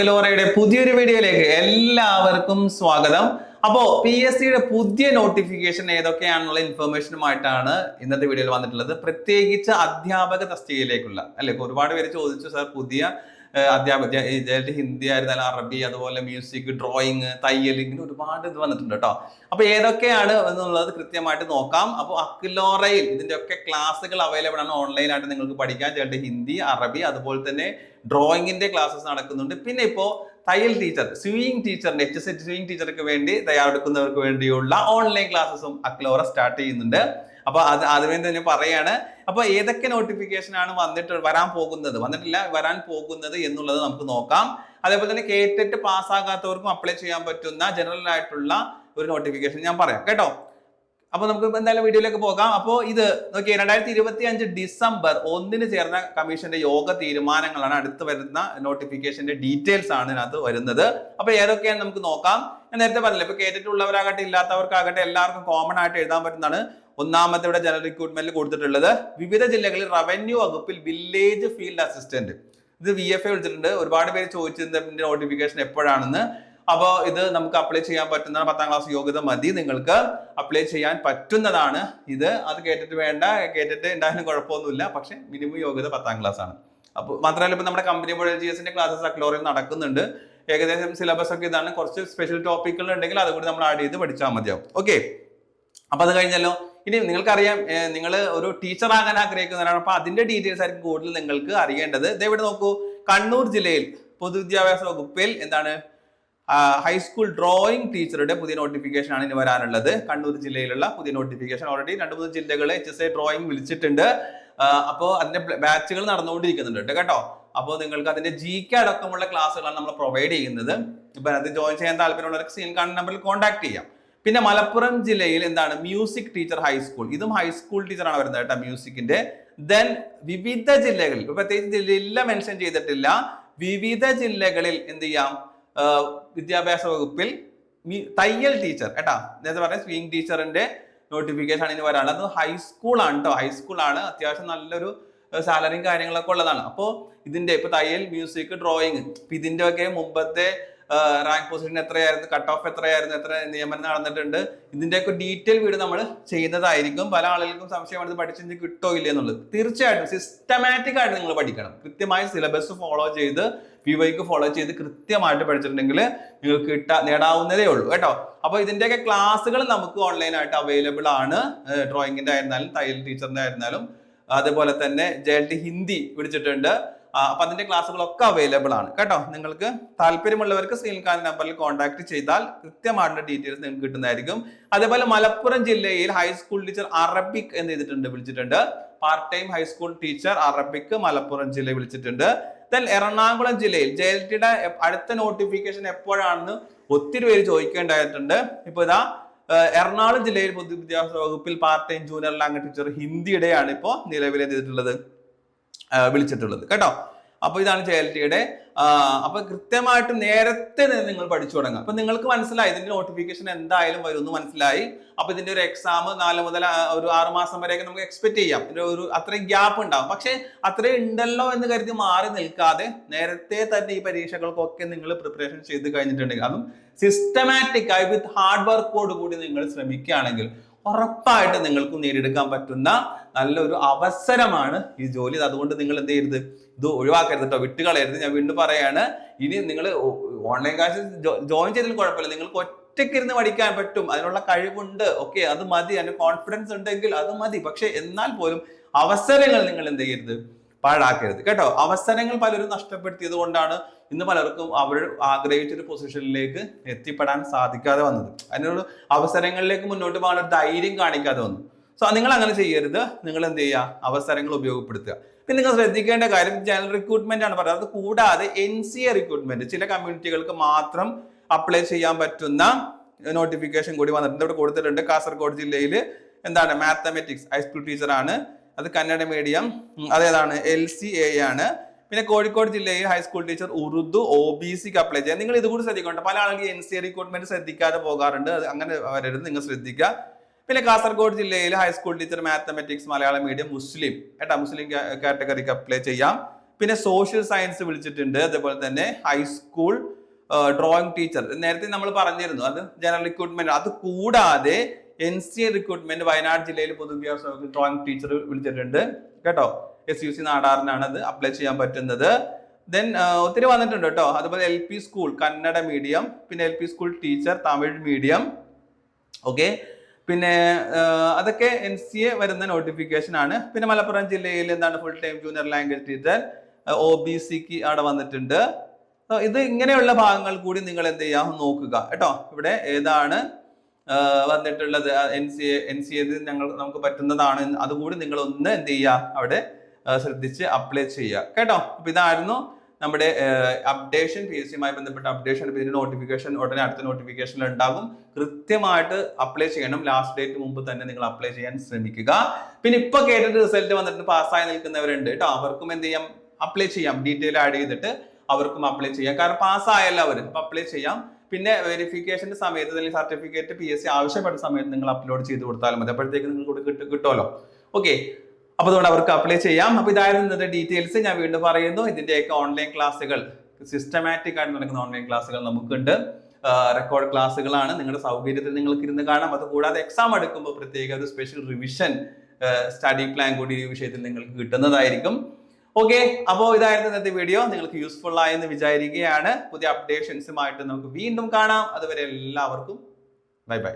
അക്കലോറയുടെ പുതിയൊരു വീഡിയോയിലേക്ക് എല്ലാവർക്കും സ്വാഗതം. അപ്പോ പി എസ് സിയുടെ പുതിയ നോട്ടിഫിക്കേഷൻ ഏതൊക്കെയാണെന്നുള്ള ഇൻഫർമേഷനുമായിട്ടാണ് ഇന്നത്തെ വീഡിയോയിൽ വന്നിട്ടുള്ളത്. പ്രത്യേകിച്ച് അധ്യാപക തസ്തികയിലേക്കുള്ള അല്ലെ? ഒരുപാട് പേര് ചോദിച്ചു സാർ പുതിയ അധ്യാപക ഹിന്ദി ആയിരുന്നാലും അറബി അതുപോലെ മ്യൂസിക് ഡ്രോയിങ് തയ്യൽ ഇങ്ങനെ ഒരുപാട് ഇത് വന്നിട്ടുണ്ട് കേട്ടോ അപ്പൊ ഏതൊക്കെയാണ് എന്നുള്ളത് കൃത്യമായിട്ട് നോക്കാം. അപ്പോൾ അക്കിലോറയിൽ ഇതിന്റെ ഒക്കെ ക്ലാസ്സുകൾ അവൈലബിൾ ആണ്. ഓൺലൈനായിട്ട് നിങ്ങൾക്ക് പഠിക്കാൻ ചേട്ടൻ ഹിന്ദി അറബി അതുപോലെ തന്നെ ഡ്രോയിങ്ങിന്റെ ക്ലാസ്സസ് നടക്കുന്നുണ്ട്. പിന്നെ ഇപ്പോ തയ്യൽ ടീച്ചർ സ്വിമ്മിങ് ടീച്ചറിന്റെ എച്ച് എസ് എച്ച് സ്വിമ്മിങ് ടീച്ചർക്ക് വേണ്ടി തയ്യാറെടുക്കുന്നവർക്ക് വേണ്ടിയുള്ള ഓൺലൈൻ ക്ലാസ്സും അക്ലോറ സ്റ്റാർട്ട് ചെയ്യുന്നുണ്ട്. അപ്പൊ അത് ആദ്യമേ തന്നെ പറയാണ്. അപ്പൊ ഏതൊക്കെ നോട്ടിഫിക്കേഷൻ ആണ് വന്നിട്ട് വരാൻ പോകുന്നത്? വന്നിട്ടില്ല വരാൻ പോകുന്നത് എന്നുള്ളത് നമുക്ക് നോക്കാം. അതേപോലെ തന്നെ കേട്ടിട്ട് പാസ്സാകാത്തവർക്കും അപ്ലൈ ചെയ്യാൻ പറ്റുന്ന ജനറൽ ആയിട്ടുള്ള ഒരു നോട്ടിഫിക്കേഷൻ ഞാൻ പറയാം. കേട്ടോ? അപ്പൊ നമുക്ക് എന്തായാലും വീഡിയോയിലേക്ക് പോകാം. അപ്പോൾ ഇത് നോക്കിയാൽ രണ്ടായിരത്തി ഇരുപത്തി അഞ്ച് ഡിസംബർ ഒന്നിന് ചേർന്ന കമ്മീഷന്റെ യോഗ തീരുമാനങ്ങളാണ് അടുത്ത് വരുന്ന നോട്ടിഫിക്കേഷന്റെ ഡീറ്റെയിൽസ് ആണ് ഇതിനകത്ത് വരുന്നത്. അപ്പൊ ഏതൊക്കെയാണ് നമുക്ക് നോക്കാം. ഞാൻ നേരത്തെ പറഞ്ഞില്ല ഇപ്പൊ കേട്ടിട്ടുള്ളവരാകട്ടെ ഇല്ലാത്തവർക്കാകട്ടെ എല്ലാവർക്കും കോമൺ ആയിട്ട് എഴുതാൻ പറ്റുന്നതാണ് ഒന്നാമത്തെ ഇവിടെ ജനറൽ റിക്രൂട്ട്മെന്റിൽ കൊടുത്തിട്ടുള്ളത്. വിവിധ ജില്ലകളിൽ റവന്യൂ വകുപ്പിൽ വില്ലേജ് ഫീൽഡ് അസിസ്റ്റന്റ് ഇത് വി എഫ് എ വിളിച്ചിട്ടുണ്ട്. ഒരുപാട് പേര് ചോദിച്ചതിന്റെ നോട്ടിഫിക്കേഷൻ എപ്പോഴാണെന്ന്. അപ്പോൾ ഇത് നമുക്ക് അപ്ലൈ ചെയ്യാൻ പറ്റുന്ന പത്താം ക്ലാസ് യോഗ്യത മതി. നിങ്ങൾക്ക് അപ്ലൈ ചെയ്യാൻ പറ്റുന്നതാണ് ഇത്. അത് കേട്ടിട്ട് വേണ്ട. കേട്ടിട്ട് ഉണ്ടായാലും കുഴപ്പമൊന്നുമില്ല. പക്ഷെ മിനിമം യോഗ്യത പത്താം ക്ലാസ് ആണ്. അപ്പോൾ മാത്രമല്ല ഇപ്പോൾ നമ്മുടെ കമ്പനി ബോർഡ് ജി എസിന്റെ ക്ലാസ്സസ് അക്ലോറിൽ നടക്കുന്നുണ്ട്. ഏകദേശം സിലബസ് ഒക്കെ ഇതാണ്. കുറച്ച് സ്പെഷ്യൽ ടോപ്പിക്കുകൾ ഉണ്ടെങ്കിൽ അതുകൂടി നമ്മൾ ആഡ് ചെയ്ത് പഠിച്ചാൽ മതിയാവും. ഓക്കെ അപ്പൊ അത് കഴിഞ്ഞല്ലോ. ഇനി നിങ്ങൾക്കറിയാം നിങ്ങൾ ഒരു ടീച്ചർ ആകാൻ ആഗ്രഹിക്കുന്നവരാണ്. അപ്പൊ അതിന്റെ ഡീറ്റെയിൽസ് ആയിരിക്കും കൂടുതൽ നിങ്ങൾക്ക് അറിയേണ്ടത്. ദേ ഇവിടെ നോക്കൂ. കണ്ണൂർ ജില്ലയിൽ പൊതുവിദ്യാഭ്യാസ വകുപ്പിൽ എന്താണ്? ഹൈസ്കൂൾ ഡ്രോയിങ് ടീച്ചറുടെ പുതിയ നോട്ടിഫിക്കേഷൻ ആണ് ഇനി വരാനുള്ളത്. കണ്ണൂർ ജില്ലയിലുള്ള പുതിയ നോട്ടിഫിക്കേഷൻ ഓൾറെഡി രണ്ട് മൂന്ന് ജില്ലകളെ എച്ച് എസ് എ ഡ്രോയിങ് വിളിച്ചിട്ടുണ്ട്. അപ്പോൾ അതിന്റെ ബാച്ചുകൾ നടന്നുകൊണ്ടിരിക്കുന്നുണ്ട് ട്ടോ കേട്ടോ. അപ്പോൾ നിങ്ങൾക്ക് അതിന്റെ ജി കെ അടക്കമുള്ള ക്ലാസ്സുകളാണ് നമ്മൾ പ്രൊവൈഡ് ചെയ്യുന്നത്. ഇപ്പം അത് ജോയിൻ ചെയ്യാൻ താല്പര്യമുള്ളവർക്ക് സീൻ കാണുന്ന നമ്പറിൽ കോൺടാക്ട് ചെയ്യാം. പിന്നെ മലപ്പുറം ജില്ലയിൽ എന്താണ് മ്യൂസിക് ടീച്ചർ ഹൈസ്കൂൾ ഇതും ഹൈസ്കൂൾ ടീച്ചറാണ് വരുന്നത് കേട്ടോ മ്യൂസിക്കിന്റെ ദെൻ വിവിധ ജില്ലകളിൽ പ്രത്യേകിച്ച് ജില്ല മെൻഷൻ ചെയ്തിട്ടില്ല. വിവിധ ജില്ലകളിൽ എന്ത് ചെയ്യാം? വിദ്യാഭ്യാസ വകുപ്പിൽ തയ്യൽ ടീച്ചർ കേട്ടാ? നേരത്തെ പറഞ്ഞ സ്വിംഗ് ടീച്ചറിന്റെ നോട്ടിഫിക്കേഷൻ ആണ് ഇനി വരാനുള്ളത് അത് ഹൈസ്കൂൾ ആണ് കേട്ടോ ഹൈസ്കൂൾ ആണ് അത്യാവശ്യം നല്ലൊരു സാലറിയും കാര്യങ്ങളൊക്കെ ഉള്ളതാണ്. അപ്പോൾ ഇതിന്റെ ഇപ്പൊ തയ്യൽ മ്യൂസിക് ഡ്രോയിങ് ഇതിന്റെ ഒക്കെ മുമ്പത്തെ റാങ്ക് പൊസിഷൻ എത്രയായിരുന്നു കട്ട് ഓഫ് എത്രയായിരുന്നു എത്ര നിയമനം നടന്നിട്ടുണ്ട് ഇതിന്റെയൊക്കെ ഡീറ്റെയിൽ വീഡിയോ നമ്മൾ ചെയ്യുന്നതായിരിക്കും. പല ആളുകൾക്കും സംശയമാണ് ഇത് പഠിച്ചെങ്കിൽ കിട്ടോ ഇല്ല എന്നുള്ളത്. തീർച്ചയായിട്ടും സിസ്റ്റമാറ്റിക് ആയിട്ട് നിങ്ങൾ പഠിക്കണം. കൃത്യമായി സിലബസ് ഫോളോ ചെയ്ത് പി വൈക്ക് ഫോളോ ചെയ്ത് കൃത്യമായിട്ട് പഠിച്ചിട്ടുണ്ടെങ്കിൽ നിങ്ങൾക്ക് കിട്ടാ നേടാവുന്നതേ ഉള്ളൂ. കേട്ടോ? അപ്പൊ ഇതിന്റെയൊക്കെ ക്ലാസ്സുകൾ നമുക്ക് ഓൺലൈനായിട്ട് അവൈലബിൾ ആണ്. ഡ്രോയിങ്ങിന്റെ ആയിരുന്നാലും തയ്യൽ ടീച്ചറിന്റെ ആയിരുന്നാലും. അതുപോലെ തന്നെ ജെ ടി ഹിന്ദി പിടിച്ചിട്ടുണ്ട്. അപ്പൊ അതിന്റെ ക്ലാസ്സുകളൊക്കെ അവൈലബിൾ ആണ്. കേട്ടോ? നിങ്ങൾക്ക് താല്പര്യമുള്ളവർക്ക് സ്ക്രീൻ കാണുന്ന നമ്പറിൽ കോൺടാക്ട് ചെയ്താൽ കൃത്യമായിട്ടുള്ള ഡീറ്റെയിൽസ് നിങ്ങൾക്ക് കിട്ടുന്നതായിരിക്കും. അതേപോലെ മലപ്പുറം ജില്ലയിൽ ഹൈസ്കൂൾ ടീച്ചർ അറബിക് എന്ന് ചെയ്തിട്ടുണ്ട്? വിളിച്ചിട്ടുണ്ട്. Part time high school teacher Arabic Malappuram ജില്ലയിൽ വിളിച്ചിട്ടുണ്ട്. ദെൻ എറണാകുളം ജില്ലയിൽ ജെ എൽ ടിയുടെ അടുത്ത നോട്ടിഫിക്കേഷൻ എപ്പോഴാണെന്ന് ഒത്തിരി പേര് ചോദിക്കേണ്ടതായിട്ടുണ്ട്. ഇപ്പൊ ഇതാ എറണാകുളം ജില്ലയിൽ പൊതുവിദ്യാഭ്യാസ വകുപ്പിൽ part time junior language teacher ഹിന്ദിയുടെയാണ് ഇപ്പോൾ നിലവിലെ ചെയ്തിട്ടുള്ളത്? ആ, വിളിച്ചിട്ടുള്ളത്. കേട്ടോ? അപ്പൊ ഇതാണ് ടിയുടെ അപ്പൊ കൃത്യമായിട്ട് നേരത്തെ തന്നെ നിങ്ങൾ പഠിച്ചു തുടങ്ങാം അപ്പൊ നിങ്ങൾക്ക് മനസ്സിലായി ഇതിന്റെ നോട്ടിഫിക്കേഷൻ എന്തായാലും വരും എന്ന് മനസ്സിലായി. അപ്പൊ ഇതിന്റെ ഒരു എക്സാം നാല് മുതൽ ഒരു ആറ് മാസം വരെയൊക്കെ നമുക്ക് എക്സ്പെക്ട് ചെയ്യാം. ഇതിന്റെ ഒരു അത്രയും ഗ്യാപ്പ് ഉണ്ടാവും. പക്ഷെ അത്രയും ഉണ്ടല്ലോ എന്ന് കരുതി മാറി നിൽക്കാതെ നേരത്തെ തന്നെ ഈ പരീക്ഷകൾക്കൊക്കെ നിങ്ങൾ പ്രിപ്പറേഷൻ ചെയ്ത് കഴിഞ്ഞിട്ടുണ്ടെങ്കിൽ അതും സിസ്റ്റമാറ്റിക് ആയി വിത്ത് ഹാർഡ് വർക്കോട് കൂടി നിങ്ങൾ ശ്രമിക്കുകയാണെങ്കിൽ ഉറപ്പായിട്ട് നിങ്ങൾക്ക് നേടിയെടുക്കാൻ പറ്റുന്ന നല്ലൊരു അവസരമാണ് ഈ ജോലി. അതുകൊണ്ട് നിങ്ങൾ എന്ത് ചെയ്യരുത്. ഇത് ഒഴിവാക്കരുത് കേട്ടോ വിട്ടുകളയരുത് ഞാൻ വീണ്ടും പറയാണ് ഇനി നിങ്ങൾ ഓൺലൈൻ ക്ലാസ് ജോയിൻ ചെയ്തതിൽ കുഴപ്പമില്ല. നിങ്ങൾക്ക് ഒറ്റയ്ക്ക് ഇരുന്ന് പഠിക്കാൻ പറ്റും. അതിനുള്ള കഴിവുണ്ട്. ഓക്കെ അത് മതി. അതിന്റെ കോൺഫിഡൻസ് ഉണ്ടെങ്കിൽ അത് മതി. പക്ഷെ എന്നാൽ പോലും അവസരങ്ങൾ നിങ്ങൾ എന്ത് ചെയ്യരുത്. പാഴാക്കരുത്. കേട്ടോ? അവസരങ്ങൾ പലരും നഷ്ടപ്പെടുത്തിയത് കൊണ്ടാണ് ഇന്ന് പലർക്കും അവർ ആഗ്രഹിച്ചൊരു പൊസിഷനിലേക്ക് എത്തിപ്പെടാൻ സാധിക്കാതെ വന്നത്. അതിനുള്ള അവസരങ്ങളിലേക്ക് മുന്നോട്ട് പോകാൻ ഒരു ധൈര്യം കാണിക്കാതെ വന്നു. സോ നിങ്ങൾ അങ്ങനെ ചെയ്യരുത്. നിങ്ങൾ എന്ത് ചെയ്യുക അവസരങ്ങൾ ഉപയോഗപ്പെടുത്തുക. പിന്നെ നിങ്ങൾ ശ്രദ്ധിക്കേണ്ട കാര്യം ജനറൽ റിക്രൂട്ട്മെന്റ് ആണ്. പറയുന്നത് കൂടാതെ എൻ സി എ റിക്രൂട്ട്മെന്റ് ചില കമ്മ്യൂണിറ്റികൾക്ക് മാത്രം അപ്ലൈ ചെയ്യാൻ പറ്റുന്ന നോട്ടിഫിക്കേഷൻ കൂടി വന്നിട്ടുണ്ട്. ഇവിടെ കൊടുത്തിട്ടുണ്ട്. കാസർഗോഡ് ജില്ലയിൽ എന്താണ്? മാത്തമെറ്റിക്സ് ഹൈസ്കൂൾ ടീച്ചറാണ് അത് കന്നഡ മീഡിയം അതേതാണ് എൽ സി എ ആണ്. പിന്നെ കോഴിക്കോട് ജില്ലയിൽ high school teacher Urdu O B സിക്ക് അപ്ലൈ ചെയ്യാം. നിങ്ങൾ ഇതുകൂടി ശ്രദ്ധിക്കുന്നുണ്ട് പല ആളുകൾ എൻ സി റിക്രൂട്ട്മെന്റ് ശ്രദ്ധിക്കാതെ പോകാറുണ്ട്. അത് അങ്ങനെ വരരുത് നിങ്ങൾ ശ്രദ്ധിക്കുക. പിന്നെ കാസർഗോഡ് ജില്ലയിൽ high school teacher mathematics Malayalam medium മുസ്ലിം. ഏട്ടാ മുസ്ലിം കാറ്റഗറിക്ക് അപ്ലൈ ചെയ്യാം. പിന്നെ സോഷ്യൽ സയൻസ് വിളിച്ചിട്ടുണ്ട്. അതേപോലെ തന്നെ ഹൈസ്കൂൾ ഡ്രോയിങ് ടീച്ചർ നേരത്തെ നമ്മൾ പറഞ്ഞിരുന്നു അത് ജനറൽ റിക്രൂട്ട്മെന്റ് അത് കൂടാതെ N C A recruitment Wayanad ജില്ലയിൽ പൊതുവിദ്യാഭ്യാസ ഡ്രോയിങ് ടീച്ചർ വിളിച്ചിട്ടുണ്ട്. കേട്ടോ? എസ് യു സി നാടാറിനാണ് അത് അപ്ലൈ ചെയ്യാൻ പറ്റുന്നത്. ദെൻ ഒത്തിരി വന്നിട്ടുണ്ട് കേട്ടോ. അതുപോലെ L P school Kannada medium പിന്നെ L P school teacher Tamil medium okay പിന്നെ അതൊക്കെ എൻ സി എ വരുന്ന നോട്ടിഫിക്കേഷൻ ആണ്. പിന്നെ മലപ്പുറം ജില്ലയിൽ എന്താണ് full time junior language teacher O B സിക്ക് അവിടെ വന്നിട്ടുണ്ട്. ഇത് ഇങ്ങനെയുള്ള ഭാഗങ്ങൾ കൂടി നിങ്ങൾ എന്ത് ചെയ്യാം നോക്കുക. കേട്ടോ? ഇവിടെ ഏതാണ് വന്നിട്ടുള്ളത്. N C N C A ഞങ്ങൾ നമുക്ക് പറ്റുന്നതാണ്. അതുകൂടി നിങ്ങൾ ഒന്ന് എന്ത് ചെയ്യുക അവിടെ ശ്രദ്ധിച്ച് അപ്ലൈ ചെയ്യുക. കേട്ടോ? അപ്പൊ ഇതായിരുന്നു നമ്മുടെ അപ്ഡേഷൻ പി എസ് സിയുമായി ബന്ധപ്പെട്ട അപ്ഡേഷൻ ഇതിന്റെ നോട്ടിഫിക്കേഷൻ ഉടനെ അടുത്ത നോട്ടിഫിക്കേഷനിൽ ഉണ്ടാകും. കൃത്യമായിട്ട് അപ്ലൈ ചെയ്യണം. ലാസ്റ്റ് ഡേറ്റ് മുമ്പ് തന്നെ നിങ്ങൾ അപ്ലൈ ചെയ്യാൻ ശ്രമിക്കുക. പിന്നെ ഇപ്പൊ കേട്ടിട്ട് റിസൾട്ട് വന്നിട്ട് പാസ്സായി നിൽക്കുന്നവരുണ്ട്. കേട്ടോ? അവർക്കും എന്ത് ചെയ്യാം? അപ്ലൈ ചെയ്യാം. ഡീറ്റെയിൽ ആഡ് ചെയ്തിട്ട് അവർക്കും അപ്ലൈ ചെയ്യാം. കാരണം പാസ്സായല്ലോ അവർ അപ്ലൈ ചെയ്യാം. പിന്നെ വെരിഫിക്കേഷന്റെ സമയത്ത് അല്ലെങ്കിൽ സർട്ടിഫിക്കറ്റ് പി എസ് സി ആവശ്യപ്പെട്ട സമയത്ത് നിങ്ങൾ അപ്ലോഡ് ചെയ്ത് കൊടുത്താലും മതി. അപ്പോഴത്തേക്ക് നിങ്ങൾക്ക് കിട്ടും കിട്ടുമല്ലോ. ഓക്കെ അപ്പൊ അതുകൊണ്ട് അവർക്ക് അപ്ലൈ ചെയ്യാം. അപ്പൊ ഇതായിരുന്നു ഇന്നത്തെ ഡീറ്റെയിൽസ് ഞാൻ വീണ്ടും പറയുന്നു ഇതിന്റെയൊക്കെ ഓൺലൈൻ ക്ലാസ്സുകൾ സിസ്റ്റമാറ്റിക് ആയിട്ട് നടക്കുന്ന ഓൺലൈൻ ക്ലാസ്സുകൾ നമുക്കുണ്ട്. റെക്കോർഡ് ക്ലാസ്സുകളാണ് നിങ്ങളുടെ സൗകര്യത്തിൽ നിങ്ങൾക്ക് ഇരുന്ന് കാണാം. അതുകൂടാതെ എക്സാം എടുക്കുമ്പോൾ പ്രത്യേക ഒരു സ്പെഷ്യൽ റിവിഷൻ സ്റ്റഡി പ്ലാൻ കൂടി ഈ വിഷയത്തിൽ നിങ്ങൾക്ക് കിട്ടുന്നതായിരിക്കും. ഓക്കെ അപ്പോൾ ഇതായിരുന്നു ഇന്നത്തെ വീഡിയോ നിങ്ങൾക്ക് യൂസ്ഫുൾ ആയെന്ന് വിചാരിക്കുകയാണ്. പുതിയ അപ്ഡേഷൻസുമായിട്ട് നമുക്ക് വീണ്ടും കാണാം. അതുവരെ എല്ലാവർക്കും ബൈ ബൈ